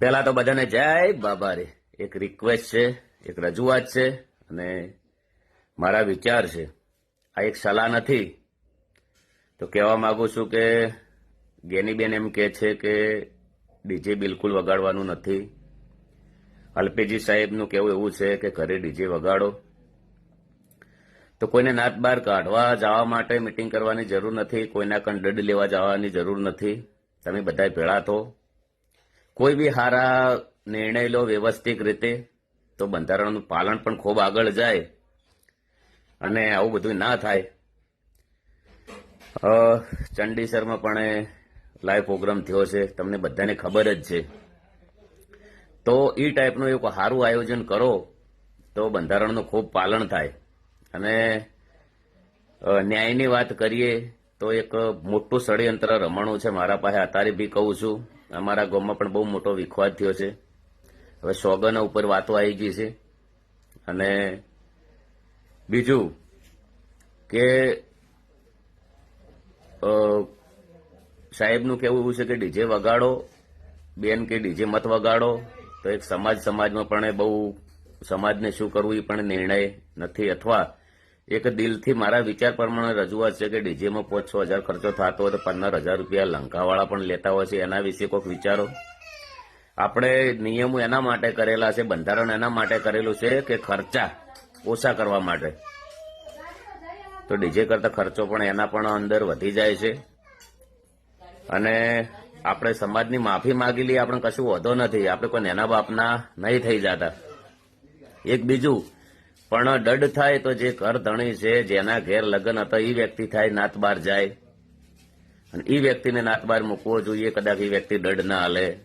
પહેલા તો બધાને જય બાબા રે. એક રિક્વેસ્ટ છે, એક રજૂઆત છે અને મારા વિચાર છે. આ એક સલાહ નથી. તો કહેવા માંગુ છું કે ગેનીબેન એમ કે છે કે ડીજે બિલકુલ વગાડવાનું નથી. અલ્પેજી સાહેબનું કેવું એવું છે કે ઘરે ડીજે વગાડો. તો કોઈને નાત બહાર કાઢવા જવા માટે મિટિંગ કરવાની જરૂર નથી, કોઈના કંડડ લેવા જવાની જરૂર નથી. તમે બધા ભેળા થો કોઈ બી સારા નિર્ણય લો વ્યવસ્થિત રીતે, તો બંધારણનું પાલન પણ ખૂબ આગળ જાય અને આવું બધું ના થાય. ચંડીસરમાં પણ લાઈવ પ્રોગ્રામ થયો છે, તમને બધાને ખબર જ છે. તો એ ટાઈપનું એક સારું આયોજન કરો, તો બંધારણનું ખૂબ પાલન થાય. અને ન્યાયની વાત કરીએ, તો એક મોટું ષડયંત્ર રમણું છે મારા પાસે અત્યારે બી કહું છું. અમારા ગામમાં પણ બહુ મોટો વિખવાદ થયો છે. હવે સોગન ઉપર વાતો આવી ગઈ છે. અને બીજું કે સાહેબનું કેવું એવું છે કે ડીજે વગાડો, બેન કે ડીજે મત વગાડો, તો એક સમાજ સમાજમાં પણ બહુ, સમાજને શું કરવું એ પણ નિર્ણય નથી. અથવા એક દિલથી મારા વિચાર પ્રમાણે રજૂઆત છે કે ડીજેમાં પાંચ છ હજાર ખર્ચો થતો હોય તો પંદર હજાર રૂપિયા લંકાવાળા પણ લેતા હોય છે. એના વિશે કોઈક વિચારો? આપણે નિયમો એના માટે કરેલા છે, બંધારણ એના માટે કરેલું છે કે ખર્ચા ઓછા કરવા માટે. તો ડીજે કરતા ખર્ચો પણ એના પણ અંદર વધી જાય છે. અને આપણે સમાજની માફી માગી લઈએ, આપણે કશું વધો નથી. આપણે કોઈ નેના બાપના નહીં થઈ જતા. એક બીજું પણ દડ થાય તો જે ઘર ધણી છે, જેના ઘેર લગ્ન હતા એ વ્યક્તિ થાય, નાતબાર જાય. અને એ વ્યક્તિને નાતબાર મૂકવો જોઈએ, કદાચ એ વ્યક્તિ દડ ના હાલે.